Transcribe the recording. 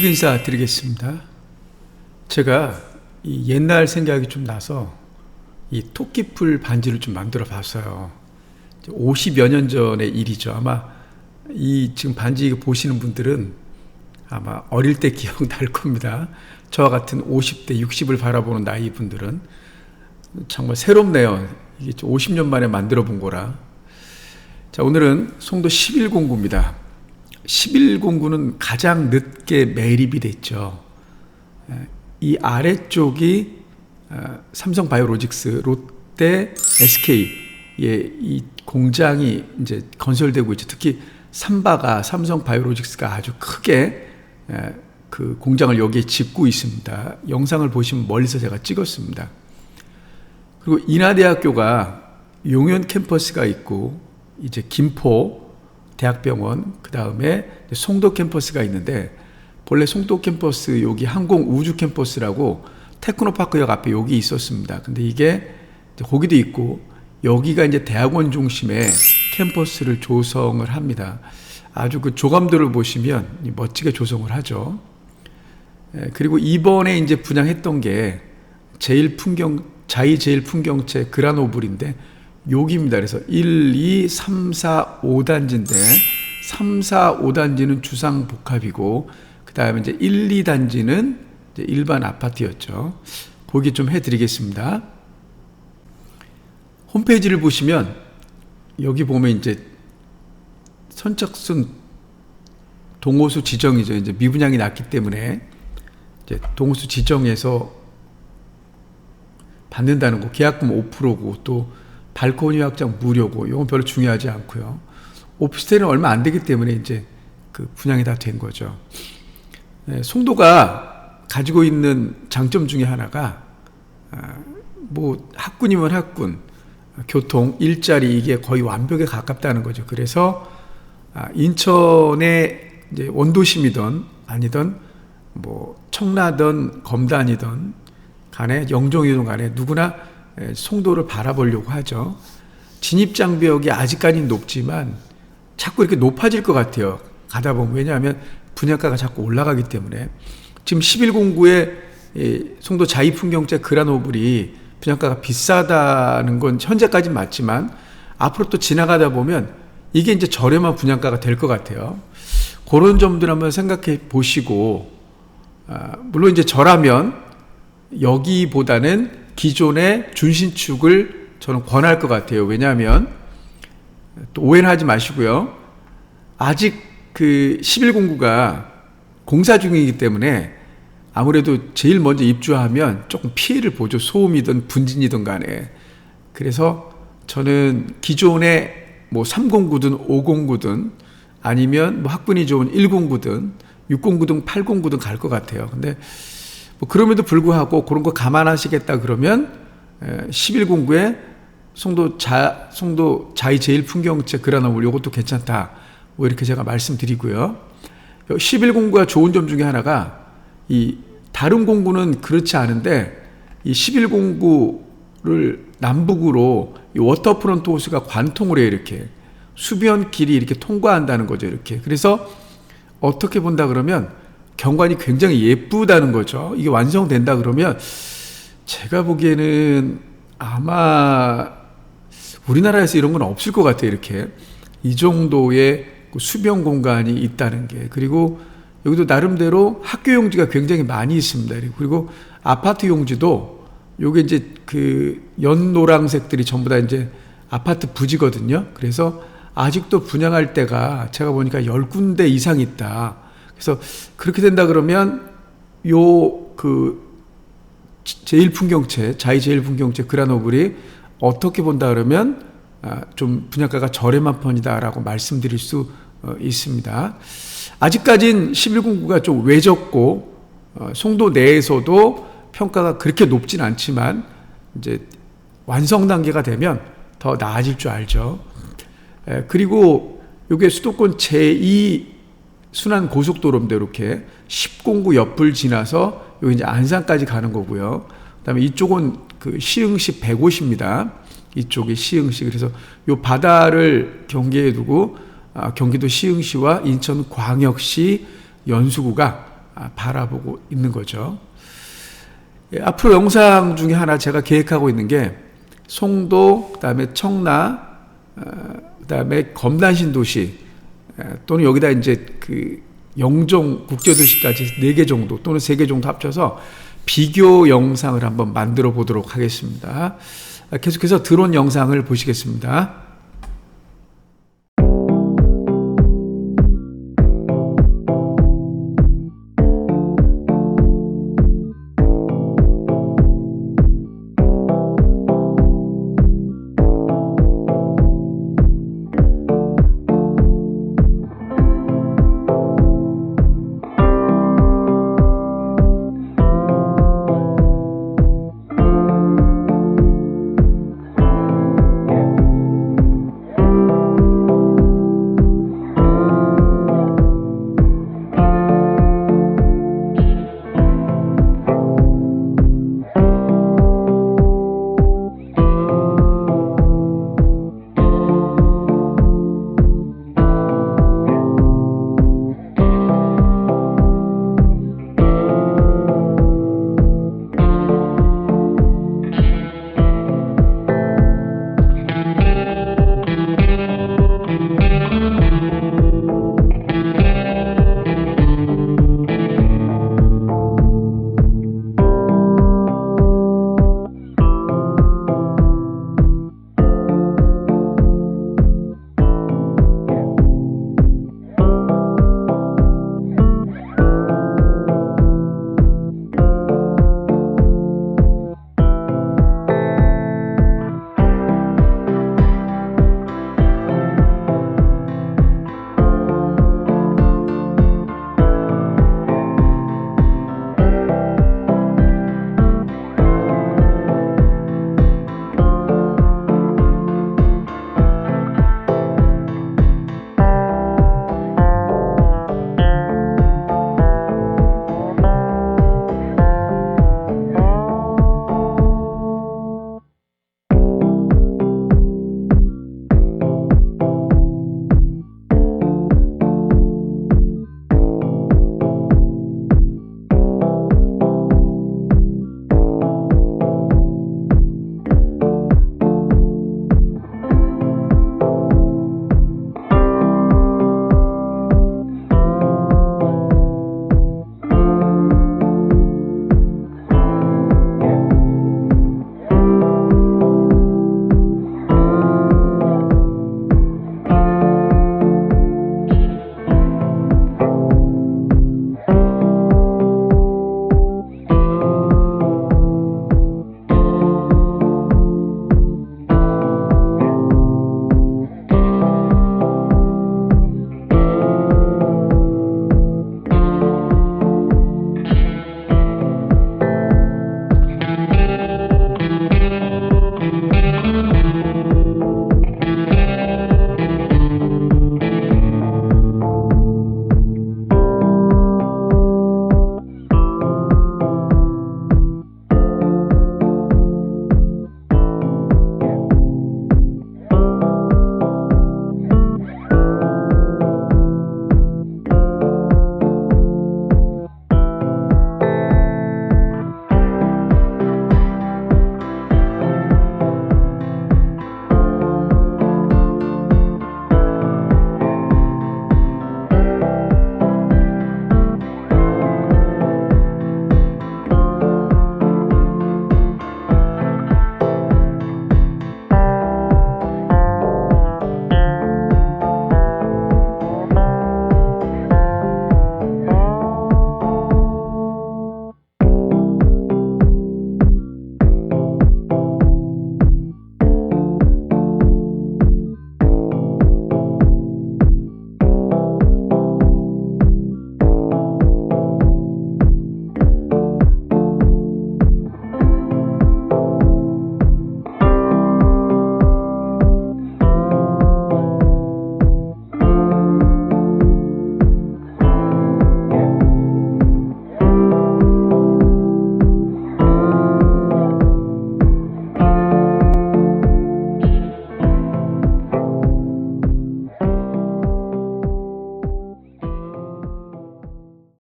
안식 인사 드리겠습니다. 제가 이 옛날 생각이 좀 나서 이 토끼풀 반지를 좀 만들어 봤어요. 50여 년 전의 일이죠. 아마 이 지금 반지 보시는 분들은 아마 어릴 때 기억 날 겁니다. 저와 같은 50대, 60을 바라보는 나이 분들은 정말 새롭네요. 이게 50년 만에 만들어 본 거라. 자, 오늘은 송도 11공구입니다. 11공구는 가장 늦게 매립이 됐죠. 이 아래쪽이 어, 삼성 바이오로직스, 롯데, SK의 이 공장이 이제 건설되고 있죠. 특히 삼바가 삼성 바이오로직스가 아주 크게 그 공장을 여기에 짓고 있습니다. 영상을 보시면 멀리서 제가 찍었습니다. 그리고 인하대학교가 용현 캠퍼스가 있고 이제 김포 대학병원 그 다음에 송도 캠퍼스가 있는데 본래 송도 캠퍼스 여기 항공 우주 캠퍼스라고 테크노파크역 앞에 여기 있었습니다. 근데 이게 거기도 있고 여기가 이제 대학원 중심의 캠퍼스를 조성을 합니다. 아주 그 조감도를 보시면 멋지게 조성을 하죠. 예, 그리고 이번에 이제 분양했던 게 제일 풍경 자이 제일 풍경채 그라노블인데 여기입니다. 그래서 1, 2, 3, 4, 5단지인데 3, 4, 5단지는 주상 복합이고 그 다음에 이제 1, 2단지는 이제 일반 아파트였죠. 보기 좀 해드리겠습니다. 홈페이지를 보시면 여기 보면 이제 선착순 동호수 지정이죠. 이제 미분양이 났기 때문에 이제 동호수 지정에서 받는다는 거 계약금 5%고 또 발코니 확장 무료고 이건 별로 중요하지 않고요. 오피스텔은 얼마 안 되기 때문에 이제 그 분양이 다 된 거죠. 네, 송도가 가지고 있는 장점 중에 하나가 아, 뭐 학군이면 학군, 교통, 일자리 이게 거의 완벽에 가깝다는 거죠. 그래서 아, 인천의 이제 원도심이든 아니든 뭐 청라든 검단이든 간에 영종이든 간에 누구나 송도를 바라보려고 하죠. 진입 장벽이 아직까지는 높지만 자꾸 이렇게 높아질 것 같아요. 가다 보면 왜냐하면 분양가가 자꾸 올라가기 때문에 지금 1109의 송도 자이풍경제 그라노블이 분양가가 비싸다는 건 현재까지 맞지만 앞으로 또 지나가다 보면 이게 이제 저렴한 분양가가 될 것 같아요. 그런 점들 한번 생각해 보시고 아, 물론 이제 저라면 여기보다는 기존의 준신축을 저는 권할 것 같아요. 왜냐하면 또 오해는 하지 마시고요. 아직 그 11공구가 공사 중이기 때문에 아무래도 제일 먼저 입주하면 조금 피해를 보죠. 소음이든 분진이든 간에. 그래서 저는 기존의 뭐 309든 509든 아니면 뭐 학군이 좋은 109든 609든 809든 갈 것 같아요. 근데 뭐 그럼에도 불구하고 그런 거 감안하시겠다 그러면 1109에 송도 자 송도 자이 제일 풍경채 그라나물 요것도 괜찮다. 뭐 이렇게 제가 말씀드리고요. 11공구가 좋은 점 중에 하나가 이 다른 공구는 그렇지 않은데 이 11공구를 남북으로 이 워터프론트 호수가 관통을 해 이렇게 수변 길이 이렇게 통과한다는 거죠 이렇게 그래서 어떻게 본다 그러면 경관이 굉장히 예쁘다는 거죠 이게 완성된다 그러면 제가 보기에는 아마 우리나라에서 이런 건 없을 것 같아요 이렇게 이 정도의 그 수변 공간이 있다는 게 그리고 여기도 나름대로 학교 용지가 굉장히 많이 있습니다 그리고 아파트 용지도 요게 이제 그 연노랑색들이 전부 다 이제 아파트 부지거든요. 그래서 아직도 분양할 때가 제가 보니까 열 군데 이상 있다. 그래서 그렇게 된다 그러면 요 그 제일 풍경채, 자이 제일 풍경채 그라노블이 어떻게 본다 그러면 아, 좀 분양가가 저렴한 편이다라고 말씀드릴 수 어, 있습니다. 아직까진 11공구가 좀 외졌고 어, 송도 내에서도 평가가 그렇게 높진 않지만 이제 완성 단계가 되면 더 나아질 줄 알죠. 에, 그리고 이게 수도권 제2 순환 고속도로인데 이렇게 10공구 옆을 지나서 여기 이제 안산까지 가는 거고요. 그다음에 이쪽은 그 시흥시 150입니다. 이쪽이 시흥시 그래서 요 바다를 경계에 두고 아, 경기도 시흥시와 인천 광역시 연수구가 아, 바라보고 있는 거죠. 예, 앞으로 영상 중에 하나 제가 계획하고 있는 게 송도, 그다음에 청라, 어, 그다음에 검단 신 도시 에, 또는 여기다 이제 그 영종 국제도시까지 네 개 정도 또는 세 개 정도 합쳐서 비교 영상을 한번 만들어 보도록 하겠습니다. 아, 계속해서 드론 영상을 보시겠습니다.